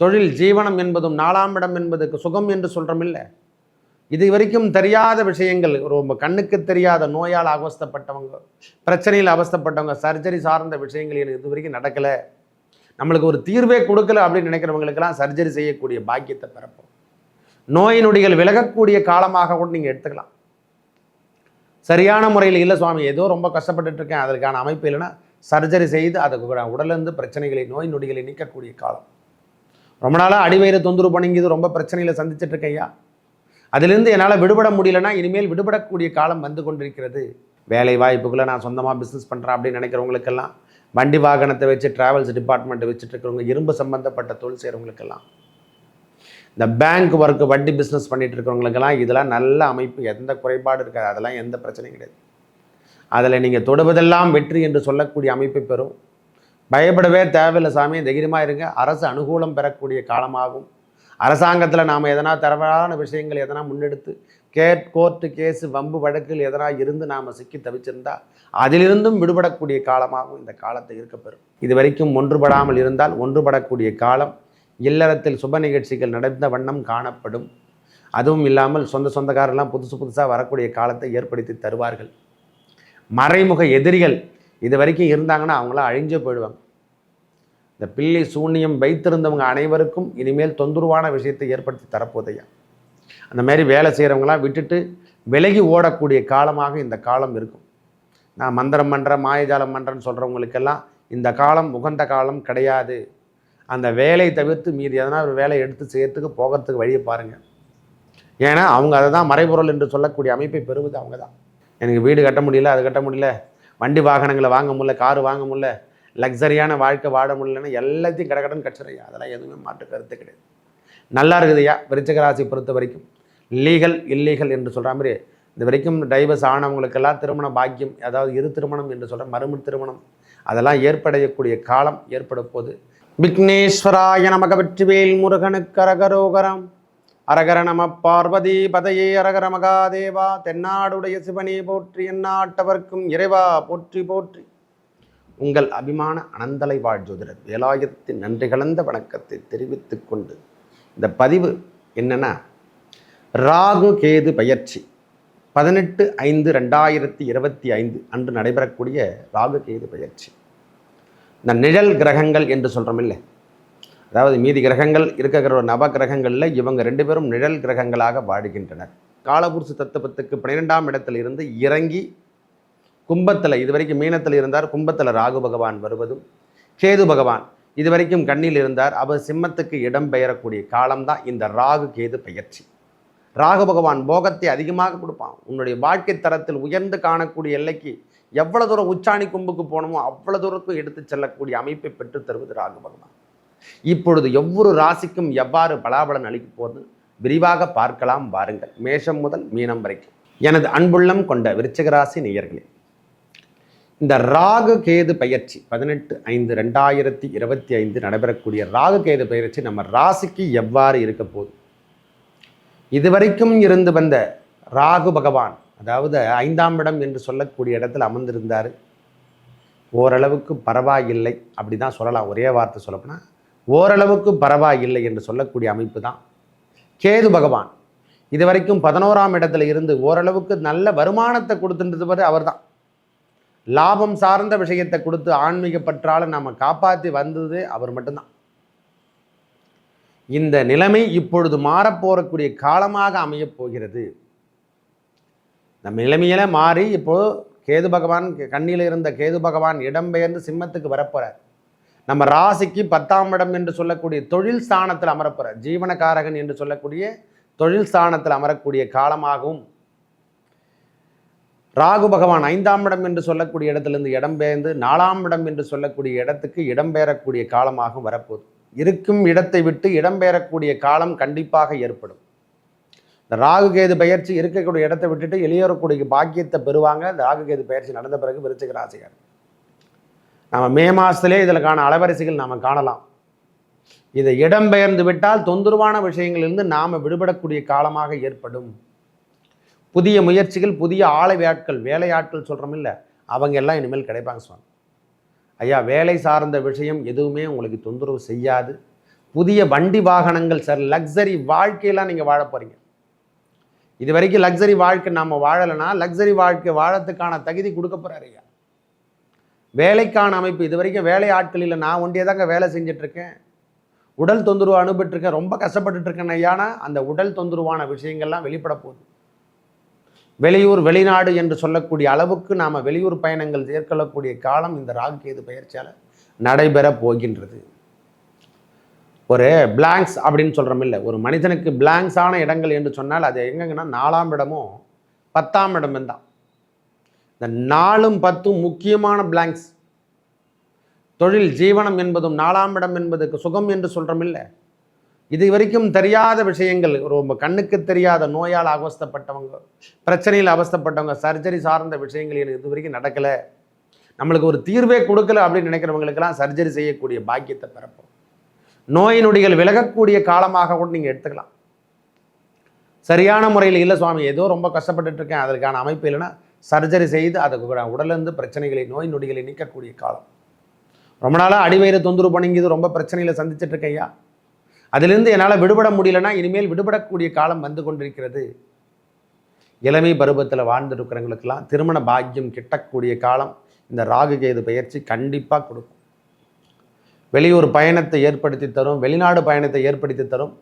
தொழில் ஜீவனம் என்பதும் நாலாம் இடம் என்பதுக்கு சுகம் என்று சொல்கிறோம் இல்லை? இது வரைக்கும் தெரியாத விஷயங்கள் ரொம்ப கண்ணுக்கு தெரியாத நோயால் அவஸ்தப்பட்டவங்க பிரச்சனையில் அவஸ்தப்பட்டவங்க சர்ஜரி சார்ந்த விஷயங்கள் எனக்கு இது வரைக்கும் நடக்கலை. நம்மளுக்கு ஒரு தீர்வே கொடுக்கல அப்படின்னு நினைக்கிறவங்களுக்கெல்லாம் சர்ஜரி செய்யக்கூடிய பாக்கியத்தை பிறப்போம். நோய் நொடிகள் விலகக்கூடிய காலமாக கூட நீங்கள் எடுத்துக்கலாம். சரியான முறையில் இல்லை சுவாமி ஏதோ ரொம்ப கஷ்டப்பட்டுட்டு இருக்கேன் அதற்கான அமைப்பு இல்லைன்னா சர்ஜரி செய்து அதுக்கு உடலிருந்து பிரச்சனைகளை நோய் நொடிகளை நீக்கக்கூடிய காலம். ரொம்ப நாளாக அடிவயிறு தொந்தரவு பண்ணிங்குது ரொம்ப பிரச்சனையில் சந்திச்சிட்டு இருக்கையா அதுலேருந்து என்னால் விடுபட முடியலன்னா இனிமேல் விடுபடக்கூடிய காலம் வந்து கொண்டிருக்கிறது. வேலை வாய்ப்புகளை நான் சொந்தமாக பிஸ்னஸ் பண்ணுறேன் அப்படின்னு நினைக்கிறவங்களுக்கெல்லாம் வண்டி வாகனத்தை வச்சு டிராவல்ஸ் டிபார்ட்மெண்ட்டை வச்சுட்டு இருக்கிறவங்க இரும்பு சம்பந்தப்பட்ட தொழில் செய்கிறவங்களுக்கெல்லாம் இந்த பேங்க் ஒர்க்கு வட்டி பிஸ்னஸ் பண்ணிட்டு இருக்கிறவங்களுக்கெல்லாம் இதெல்லாம் நல்ல அமைப்பு எந்த குறைபாடு இருக்காது. அதெல்லாம் எந்த பிரச்சனையும் கிடையாது. அதில் நீங்கள் தொடுவதெல்லாம் வெற்றி என்று சொல்லக்கூடிய அமைப்பை பெறும். பயப்படவே தேவையில்லை சாமி தைரியமாக இருங்க. அரசு அனுகூலம் பெறக்கூடிய காலமாகும். அரசாங்கத்தில் நாம் எதனா தரவான விஷயங்கள் எதனா முன்னெடுத்து கேட் கோர்ட்டு கேஸு வம்பு வழக்குகள் எதனா இருந்து நாம் சிக்கி தவிச்சிருந்தா அதிலிருந்தும் விடுபடக்கூடிய காலமாகவும் இந்த காலத்தை இருக்கப்பெறும் இது வரைக்கும் ஒன்றுபடாமல் இருந்தால் ஒன்றுபடக்கூடிய காலம் இல்லறத்தில் சுப நிகழ்ச்சிகள் நடந்த வண்ணம் காணப்படும். அதுவும் இல்லாமல் சொந்த சொந்தக்காரெல்லாம் புதுசு புதுசாக வரக்கூடிய காலத்தை ஏற்படுத்தி தருவார்கள். மறைமுக எதிரிகள் இது வரைக்கும் இருந்தாங்கன்னா அவங்களாம் அழிஞ்சே போயிடுவாங்க. இந்த பிள்ளை சூன்யம் வைத்திருந்தவங்க அனைவருக்கும் இனிமேல் தொந்தரவான விஷயத்தை ஏற்படுத்தி தரப்போதையா? அந்த மாதிரி வேலை செய்கிறவங்களாம் விட்டுட்டு விலகி ஓடக்கூடிய காலமாக இந்த காலம் இருக்கும். நான் மந்திரம் பண்ணுறேன் மாயஜாலம் பண்ணுறேன்னு சொல்கிறவங்களுக்கெல்லாம் இந்த காலம் உகந்த காலம் கிடையாது. அந்த வேலையை தவிர்த்து மீதி எதனா ஒரு வேலையை எடுத்து செய்யறதுக்கு போகிறதுக்கு வழியை பாருங்கள் ஏன்னா அவங்க அதை தான் மறைபொருள் என்று சொல்லக்கூடிய அமைப்பை பெறுவது அவங்க தான் எனக்கு வீடு கட்ட முடியல அது கட்ட முடியல வண்டி வாகனங்களை வாங்க முடியல கார் வாங்க முடியல லக்ஸரியான வாழ்க்கை வாழ முடியலன்னு எல்லாத்தையும் கடகடன் கட்சிறையா அதெல்லாம் எதுவுமே மாற்று கருத்து கிடையாது. நல்லா இருக்குதுயா விருச்சிக ராசி பொறுத்த வரைக்கும். லீகல் இல்லீகல் என்று சொல்கிற மாதிரி இது வரைக்கும் டைவர்ஸ் ஆனவங்களுக்கெல்லாம் திருமண பாக்கியம் அதாவது இரு திருமணம் என்று சொல்கிற மறுமு திருமணம் அதெல்லாம் ஏற்படையக்கூடிய காலம் ஏற்பட போது விக்னேஸ்வராய நமக வெற்றிவேல் முருகனுக்கு கரகரோகரம் அரகர நம பார்வதி பதையே அரகர மகாதேவா தென்னாடுடைய சிவனே போற்றி எந்நாட்டவர்க்கும் இறைவா போற்றி போற்றி. உங்கள் அபிமான அனந்தலை வாழ் ஜோதிடர் வேலாயத்தின் நன்றி கலந்த வணக்கத்தை தெரிவித்து கொண்டு இந்த பதிவு என்னென்னா ராகு கேது பயிற்சி பதினெட்டு ஐந்து ரெண்டாயிரத்தி இருபத்தி ஐந்து அன்று நடைபெறக்கூடிய ராகு கேது பயிற்சி. இந்த நிழல் கிரகங்கள் என்று சொல்கிறோம் இல்லை அதாவது மீதி கிரகங்கள் இருக்கிற நவ கிரகங்களில் இவங்க ரெண்டு பேரும் நிழல் கிரகங்களாக வாழ்கின்றனர் காலபுருஷ தத்துவத்துக்கு பன்னிரெண்டாம் இடத்தில் இருந்து இறங்கி கும்பத்தில் இதுவரைக்கும் மீனத்தில் இருந்தார் கும்பத்தில் ராகு பகவான் வருவதும் கேது பகவான் இதுவரைக்கும் கண்ணில் இருந்தார் அவர் சிம்மத்துக்கு இடம் பெயரக்கூடிய காலம்தான் இந்த ராகு கேது பயிற்சி. ராகு பகவான் போகத்தை அதிகமாக கொடுப்பான். உன்னுடைய வாழ்க்கை தரத்தில் உயர்ந்து காணக்கூடிய எல்லைக்கு எவ்வளோ தூரம் உச்சாணி கும்புக்கு போனோமோ அவ்வளோ தூரத்துக்கும் எடுத்து செல்லக்கூடிய அமைப்பை பெற்றுத் தருவது ராகு பகவான். இப்பொழுது ஒவ்வொரு ராசிக்கும் எவ்வாறு பலாபலன் அளிக்கப் போது விரிவாக பார்க்கலாம் வாருங்கள். மேஷம் முதல் மீனம் வரைக்கும். எனது அன்புள்ளம் கொண்ட விருச்சிக ராசி நேயர்களே இந்த ராகு கேது பயிற்சி பதினெட்டு ஐந்து ரெண்டாயிரத்தி இருபத்தி ஐந்து நடைபெறக்கூடிய ராகு கேது பயிற்சி நம்ம ராசிக்கு எவ்வாறு இருக்க போகுது? இதுவரைக்கும் இருந்து வந்த ராகு பகவான் அதாவது ஐந்தாம் இடம் என்று சொல்லக்கூடிய இடத்தில் அமர்ந்திருந்தார். ஓரளவுக்கு பரவாயில்லை அப்படி தான் சொல்லலாம். ஒரே வார்த்தை சொல்லப்போனால் ஓரளவுக்கு பரவாயில்லை என்று சொல்லக்கூடிய அமைப்பு தான் கேது பகவான். இதுவரைக்கும் பதினோராம் இடத்துல இருந்து ஓரளவுக்கு நல்ல வருமானத்தை கொடுத்துன்றது அவர் தான் லாபம் சார்ந்த விஷயத்தை கொடுத்து ஆன்மீக பற்றால நம்ம காப்பாற்றி வந்தது அவர் மட்டும்தான். இந்த நிலைமை இப்பொழுது மாறப்போறக்கூடிய காலமாக அமையப் போகிறது. நம்ம நிலைமையில மாறி இப்போ கேது பகவான் கண்ணியில் இருந்த கேது பகவான் இடம்பெயர்ந்து சிம்மத்துக்கு வரப்போகிறார் நம்ம ராசிக்கு பத்தாம் இடம் என்று சொல்லக்கூடிய தொழில் ஸ்தானத்தில் அமரப்போகிற ஜீவனகாரகன் என்று சொல்லக்கூடிய தொழில் ஸ்தானத்தில் அமரக்கூடிய காலமாகவும் ராகு பகவான் ஐந்தாம் இடம் என்று சொல்லக்கூடிய இடத்திலிருந்து இடம்பெயர்ந்து நாலாம் இடம் என்று சொல்லக்கூடிய இடத்துக்கு இடம்பெயரக்கூடிய காலமாக வரப்போகுது. இருக்கும் இடத்தை விட்டு இடம்பெயரக்கூடிய காலம் கண்டிப்பாக ஏற்படும். இந்த ராகு கேது பயிற்சி இருக்கக்கூடிய இடத்தை விட்டுட்டு எளியோரக்கூடிய பாக்கியத்தை பெறுவாங்க. இந்த ராகு கேது பயிற்சி நடந்த பிறகு விருச்சிக ராசிகார் நம்ம மே மாதத்திலே இதற்கான அலவரிசைகள் நாம் காணலாம். இதை இடம்பெயர்ந்து விட்டால் தொந்தரவான விஷயங்களிலிருந்து நாம் விடுபடக்கூடிய காலமாக ஏற்படும். புதிய முயற்சிகள் புதிய ஆட்கள் வேலையாட்கள் சொல்கிறோம் இல்லை அவங்க எல்லாம் இனிமேல் கிடைப்பாங்க சுவாமி. ஐயா வேலை சார்ந்த விஷயம் எதுவுமே உங்களுக்கு தொந்தரவு செய்யாது. புதிய வண்டி வாகனங்கள் சார் லக்ஸரி வாழ்க்கையெல்லாம் நீங்கள் வாழ போகிறீங்க இது வரைக்கும் லக்ஸரி வாழ்க்கை நாம் வாழலைன்னா லக்ஸரி வாழ்க்கை வாழறதுக்கான தகுதி கொடுக்க போகிறாரு ஐயா. வேலைக்கான அமைப்பு. இது வரைக்கும் வேலை ஆட்கள் இல்லை. நான் ஒண்டியே தாங்க வேலை செஞ்சிட்ருக்கேன். உடல் தொந்தரவு அனுபவிட்டுருக்கேன் ரொம்ப கஷ்டப்பட்டுட்ருக்கேன் ஐயானா அந்த உடல் தொந்தரவான விஷயங்கள்லாம் வெளிப்பட போகுது. வெளியூர் வெளிநாடு என்று சொல்லக்கூடிய அளவுக்கு நாம் வெளியூர் பயணங்கள் மேற்கொள்ளக்கூடிய காலம் இந்த ராகு கேது பயிற்சியால் நடைபெற போகின்றது. ஒரு பிளாங்க்ஸ் அப்படின்னு சொல்கிறோம் இல்லை. ஒரு மனிதனுக்கு பிளாங்க்ஸான இடங்கள் என்று சொன்னால் அது எங்கெங்கன்னா நாலாம் இடமும் பத்தாம் இடமும் தான். இந்த நாலும் பத்தும் முக்கியமான பிளாங்க்ஸ் தொழில் ஜீவனம் என்பதும் நாலாம் இடம் என்பதுக்கு சுகம் என்று சொல்கிறோம் இல்லை? இது வரைக்கும் தெரியாத விஷயங்கள். ரொம்ப கண்ணுக்கு தெரியாத நோயால் அவஸ்தப்பட்டவங்க பிரச்சனையில் அவஸ்தப்பட்டவங்க சர்ஜரி சார்ந்த விஷயங்கள் எனக்கு இது வரைக்கும் நடக்கலை. நம்மளுக்கு ஒரு தீர்வே கொடுக்கல அப்படின்னு நினைக்கிறவங்களுக்கெல்லாம் சர்ஜரி செய்யக்கூடிய பாக்கியத்தை பிறப்போம். நோய் நொடிகள் விலகக்கூடிய காலமாக கூட நீங்கள் எடுத்துக்கலாம். சரியான முறையில் இல்லை சுவாமி ஏதோ ரொம்ப கஷ்டப்பட்டுட்டு இருக்கேன் அதற்கான அமைப்பு இல்லைன்னா சர்ஜரி செய்து அதுக்கு உடலிருந்து பிரச்சனைகளை நோய் நொடிகளை நீக்கக்கூடிய காலம். ரொம்ப நாளாக அடிவயிறு தொந்தரவு பண்ணிங்கிது ரொம்ப பிரச்சனையில் சந்திச்சுட்டு இருக்கையா அதிலிருந்து என்னால் விடுபட முடியலன்னா இனிமேல் விடுபடக்கூடிய காலம் வந்து கொண்டிருக்கிறது. இளமை பருவத்தில் வாழ்ந்துருக்கிறவங்களுக்கெல்லாம் திருமண பாக்கியம் கிட்டக்கூடிய காலம் இந்த ராகு கேது பயிற்சி கண்டிப்பாக கொடுக்கும். வெளியூர் பயணத்தை ஏற்படுத்தி தரும் வெளிநாடு பயணத்தை ஏற்படுத்தி தரும்.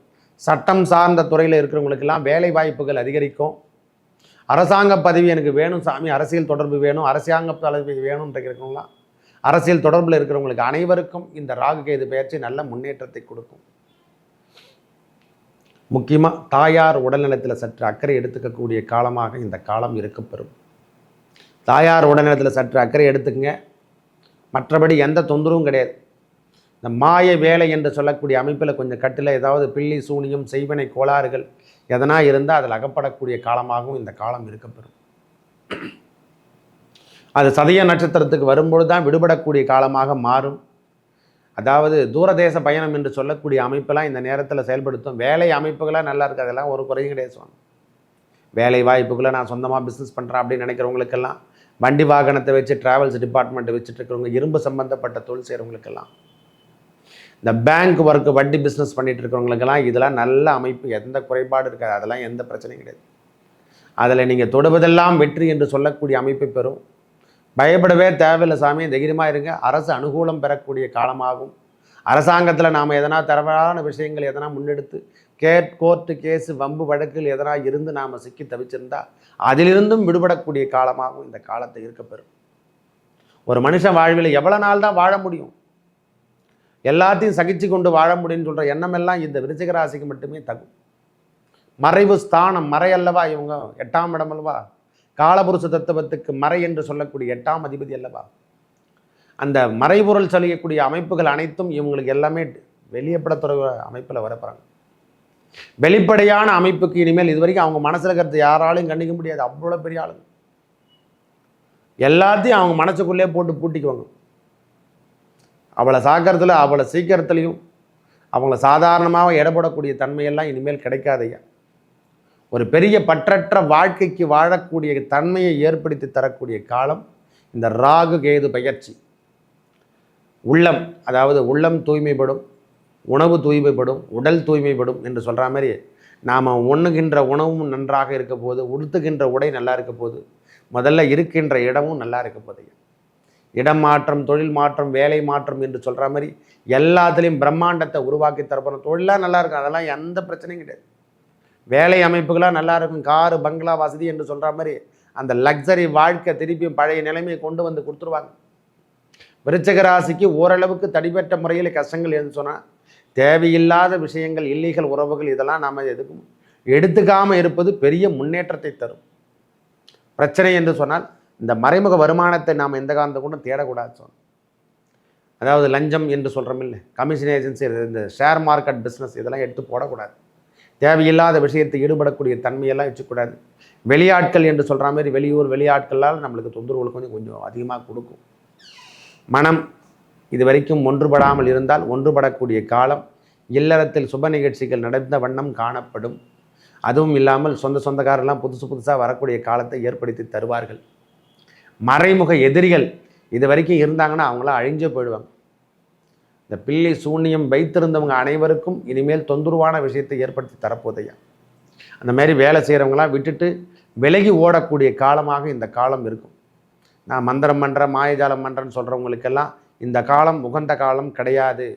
சட்டம் சார்ந்த துறையில் இருக்கிறவங்களுக்கெல்லாம் வேலை வாய்ப்புகள் அதிகரிக்கும். அரசாங்க பதவி எனக்கு வேணும் சாமி அரசியல் தொடர்பு வேணும் அரசாங்க பதவி வேணும்ன்ற இருக்கணும்லாம் அரசியல் தொடர்பில் இருக்கிறவங்களுக்கு அனைவருக்கும் இந்த ராகு கேது பயிற்சி நல்ல முன்னேற்றத்தை கொடுக்கும். முக்கியமாக தாயார் உடல்நலத்தில் சற்று அக்கறை எடுத்துக்கக்கூடிய காலமாக இந்த காலம் இருக்கப்பெறும். தாயார் உடல்நலத்தில் சற்று அக்கறை எடுத்துக்கங்க. மற்றபடி எந்த தொந்தரவும் கிடையாது. இந்த மாய வேலை என்று சொல்லக்கூடிய அமைப்பில் கொஞ்சம் கட்டில் ஏதாவது பில்லி சூனியம் செய்வனை கோளாறுகள் எதனா இருந்தால் அதில் அகப்படக்கூடிய காலமாகவும் இந்த காலம் இருக்கப்பெறும் அது சதய நட்சத்திரத்துக்கு வரும்பொழுது தான் விடுபடக்கூடிய காலமாக மாறும். அதாவது தூரதேச பயணம் என்று சொல்லக்கூடிய அமைப்பெல்லாம் இந்த நேரத்தில் செயல்படுத்தும். வேலை அமைப்புகளாக நல்லா இருக்குது அதெல்லாம் ஒரு குறையும் கிடையாது சுவாமி. வேலை வாய்ப்புகளை நான் சொந்தமாக பிஸ்னஸ் பண்ணுறேன் அப்படின்னு நினைக்கிறவங்களுக்கெல்லாம் வண்டி வாகனத்தை வச்சு ட்ராவல்ஸ் டிபார்ட்மெண்ட்டை வச்சுட்டு இருக்கிறவங்க இரும்பு சம்மந்தப்பட்ட தொழில் செய்கிறவங்களுக்கெல்லாம் இந்த பேங்க் ஒர்க்கு வட்டி பிஸ்னஸ் பண்ணிட்டு இருக்கிறவங்களுக்கெல்லாம் இதெல்லாம் நல்ல அமைப்பு எந்த குறைபாடு இருக்காது. அதெல்லாம் எந்த பிரச்சனையும் கிடையாது. அதில் நீங்கள் தொடுவதெல்லாம் வெற்றி என்று சொல்லக்கூடிய அமைப்பை பெறும். பயப்படவே தேவையில்லை சாமி தைரியமாக இருங்க. அரசு அனுகூலம் பெறக்கூடிய காலமாகும். அரசாங்கத்தில் நாம் எதனா தரவான விஷயங்கள் எதனா முன்னெடுத்து கேட் கோர்ட்டு கேஸு வம்பு வழக்கில் எதனா இருந்து நாம் சிக்கி தவிச்சிருந்தா அதிலிருந்தும் விடுபடக்கூடிய காலமாகவும் இந்த காலத்தை இருக்கப்பெறும் ஒரு மனுஷன் வாழ்வில் எவ்வளோ நாள் தான் வாழ முடியும்? எல்லாத்தையும் சகிச்சு கொண்டு வாழ முடியும்னு சொல்கிற எண்ணமெல்லாம் இந்த விருச்சிக ராசிக்கு மட்டுமே தகும். மறைவு ஸ்தானம் மறை அல்லவா இவங்க? எட்டாம் இடம் அல்லவா? காலபுருஷ தத்துவத்துக்கு மறை என்று சொல்லக்கூடிய எட்டாம் அதிபதி அல்லவா? அந்த மறைபொருள் சொல்லியக்கூடிய அமைப்புகள் அனைத்தும் இவங்களுக்கு எல்லாமே வெளியப்படத்துறை அமைப்பில் வரப்போகிறாங்க வெளிப்படையான அமைப்புக்கு இனிமேல் இது வரைக்கும் அவங்க மனசில் இருக்கிறது யாராலையும் கண்டிக்க முடியாது. அவ்வளோ பெரிய ஆளுங்க. எல்லாத்தையும் அவங்க மனசுக்குள்ளே போட்டு பூட்டிக்குவாங்க. அவளை சாக்கிறதுல அவளை சீக்கிரத்துலையும் அவங்கள சாதாரணமாக இடப்படக்கூடிய தன்மையெல்லாம் இனிமேல் கிடைக்காதையா? ஒரு பெரிய பற்றற்ற வாழ்க்கைக்கு வாழக்கூடிய தன்மையை ஏற்படுத்தி தரக்கூடிய காலம் இந்த ராகு கேது பயிற்சி. உள்ளம் அதாவது உள்ளம் தூய்மைப்படும் உணவு தூய்மைப்படும் உடல் தூய்மைப்படும் என்று சொல்கிற மாதிரி நாம் உண்ணுகின்ற உணவும் நன்றாக இருக்க போது உடுத்துகின்ற உடை நல்லா இருக்க போது முதல்ல இருக்கின்ற இடமும் நல்லா இருக்க போது இடம் மாற்றம் தொழில் மாற்றம் வேலை மாற்றம் என்று சொல்கிற மாதிரி எல்லாத்துலேயும் பிரம்மாண்டத்தை உருவாக்கி தரப்போகிறோம் தொழிலாக நல்லா இருக்கும். அதெல்லாம் எந்த பிரச்சனையும் கிடையாது. வேலை அமைப்புகளாக நல்லா இருக்கும். காரு பங்களா வசதி என்று சொல்கிற மாதிரி அந்த லக்ஸரி வாழ்க்கை திருப்பியும் பழைய நிலைமையை கொண்டு வந்து கொடுத்துருவாங்க. விருச்சக ராசிக்கு ஓரளவுக்கு தடிபட்ட முறையில் கஷ்டங்கள் எது சொன்னால் தேவையில்லாத விஷயங்கள் இல்லீகல் உறவுகள் இதெல்லாம் நாம் எதுக்கும் எடுத்துக்காமல் இருப்பது பெரிய முன்னேற்றத்தை தரும். பிரச்சனை என்று சொன்னால் இந்த மறைமுக வருமானத்தை நாம் எந்த காலத்தை கூட தேடக்கூடாது சொன்னோம் அதாவது லஞ்சம் என்று சொல்கிறோம் இல்லை கமிஷன் ஏஜென்சி இந்த ஷேர் மார்க்கெட் பிஸ்னஸ் இதெல்லாம் எடுத்து போடக்கூடாது. தேவையில்லாத விஷயத்தை ஈடுபடக்கூடிய தன்மையெல்லாம் வச்சுக்கூடாது. வெளியாட்கள் என்று சொல்கிற மாதிரி வெளியூர் வெளியாட்களால் நம்மளுக்கு தொந்தரவுகள் கொஞ்சம் கொஞ்சம் அதிகமாக கொடுக்கும். மனம் இது வரைக்கும் ஒன்றுபடாமல் இருந்தால் ஒன்றுபடக்கூடிய காலம் இல்லறத்தில் சுப நிகழ்ச்சிகள் நடந்த வண்ணம் காணப்படும். அதுவும் இல்லாமல் சொந்த சொந்தக்காரெல்லாம் புதுசு புதுசாக வரக்கூடிய காலத்தை ஏற்படுத்தி தருவார்கள். மறைமுக எதிரிகள் இது வரைக்கும் இருந்தாங்கன்னா அவங்களாம் அழிஞ்சு போயிடுவாங்க. இந்த பிள்ளை சூன்யம் வைத்திருந்தவங்க அனைவருக்கும் இனிமேல் தொந்தரவான விஷயத்தை ஏற்படுத்தி தரப்போதையா அந்த மாதிரி வேலை செய்கிறவங்களாம் விட்டுட்டு விலகி ஓடக்கூடிய காலமாக இந்த காலம் இருக்கும். நான் மந்திரம் பண்ணுறேன் மாயஜாலம் பண்ணுறேன்னு சொல்கிறவங்களுக்கெல்லாம் இந்த காலம் உகந்த காலம் கிடையாது.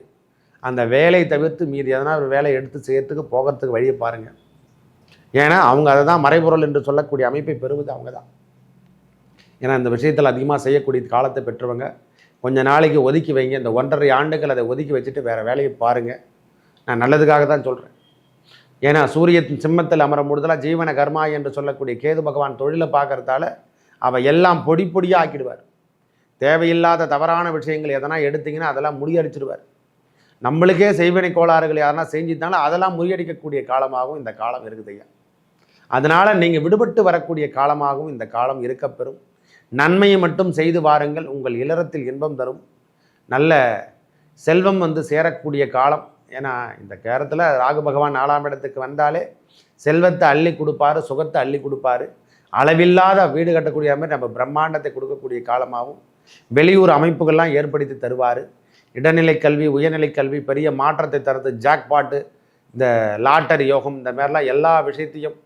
அந்த வேலையை தவிர்த்து மீதி எதனா ஒரு வேலையை எடுத்து செய்யறதுக்கு போகிறதுக்கு வழியை பாருங்கள் ஏன்னா அவங்க அதை தான் மறைபொருள் என்று சொல்லக்கூடிய அமைப்பை பெறுவது அவங்க தான். ஏன்னா இந்த விஷயத்தில் அதிகமாக செய்யக்கூடிய காலத்தை பெற்றவங்க கொஞ்ச நாளைக்கு ஒதுக்கி வைங்க. இந்த ஒன்றரை ஆண்டுகள் அதை ஒதுக்கி வச்சுட்டு வேறு வேலையை பாருங்கள் நான் நல்லதுக்காக தான் சொல்கிறேன் ஏன்னா சூரியத்தின் சிம்மத்தில் அமரும் பொழுதெல்லாம் ஜீவன கர்மா என்று சொல்லக்கூடிய கேது பகவான் தொழிலை பார்க்கறதால அவள் எல்லாம் பொடி பொடியாக ஆக்கிடுவார். தேவையில்லாத தவறான விஷயங்கள் எதனா எடுத்திங்கன்னா அதெல்லாம் முறியடிச்சிடுவார் நம்மளுக்கே செய்வினை கோளாறுகள் யாருன்னா செஞ்சுட்டாலும் அதெல்லாம் முறியடிக்கக்கூடிய காலமாகவும் இந்த காலம் இருக்குது ஐயா. அதனால் நீங்கள் விடுபட்டு வரக்கூடிய காலமாகவும் இந்த காலம் இருக்கப்பெறும். நன்மையை மட்டும் செய்து வாருங்கள். உங்கள் இல்லறத்தில் இன்பம் தரும். நல்ல செல்வம் வந்து சேரக்கூடிய காலம். ஏன்னா இந்த கேரத்தில் ராகு பகவான் நாலாம் இடத்துக்கு வந்தாலே செல்வத்தை அள்ளி கொடுப்பாரு சுகத்தை அள்ளி கொடுப்பாரு. அளவில்லாத வீடு கட்டக்கூடிய மாதிரி நம்ம பிரம்மாண்டத்தை கொடுக்கக்கூடிய காலமாகவும் வெளியூர் அமைப்புகள்லாம் ஏற்படுத்தி தருவார். இடைநிலை கல்வி உயர்நிலை கல்வி பெரிய மாற்றத்தை தரது ஜாக்பாட்டு இந்த லாட்டரி யோகம் இந்த மாதிரிலாம் எல்லா விஷயத்தையும்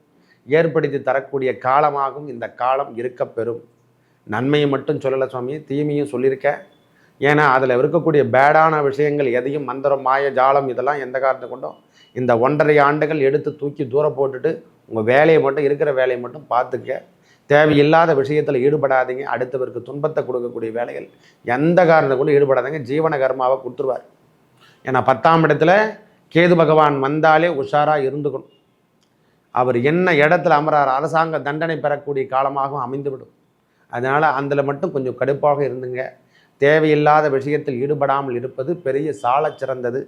ஏற்படுத்தி தரக்கூடிய காலமாகவும் இந்த காலம் இருக்கப்பெறும். நன்மையை மட்டும் சொல்லலை சுவாமி தீமையும் சொல்லியிருக்கேன். ஏன்னா அதில் இருக்கக்கூடிய பேடான விஷயங்கள் எதையும் மந்திரம் மாய ஜாலம் இதெல்லாம் எந்த காரணத்தை கொண்டும் இந்த ஒன்றரை ஆண்டுகள் எடுத்து தூக்கி தூரம் போட்டுட்டு உங்கள் வேலையை மட்டும் இருக்கிற வேலையை மட்டும் பார்த்துக்க. தேவையில்லாத விஷயத்தில் ஈடுபடாதீங்க. அடுத்தவருக்கு துன்பத்தை கொடுக்கக்கூடிய வேலைகள் எந்த காரணத்தை கொண்டு ஈடுபடாதீங்க. ஜீவன கர்மாவை கொடுத்துருவார். ஏன்னா பத்தாம் இடத்துல கேது பகவான் வந்தாலே உஷாராக இருந்துக்கணும். அவர் என்ன இடத்துல அமரார் அரசாங்க தண்டனை பெறக்கூடிய காலமாகவும் அமைந்துவிடும். அதனால் அதில் மட்டும் கொஞ்சம் கடுப்பாக இருந்துங்க. தேவையில்லாத விஷயத்தில் ஈடுபடாமல் இருப்பது பெரிய சாலச் சிறந்தது.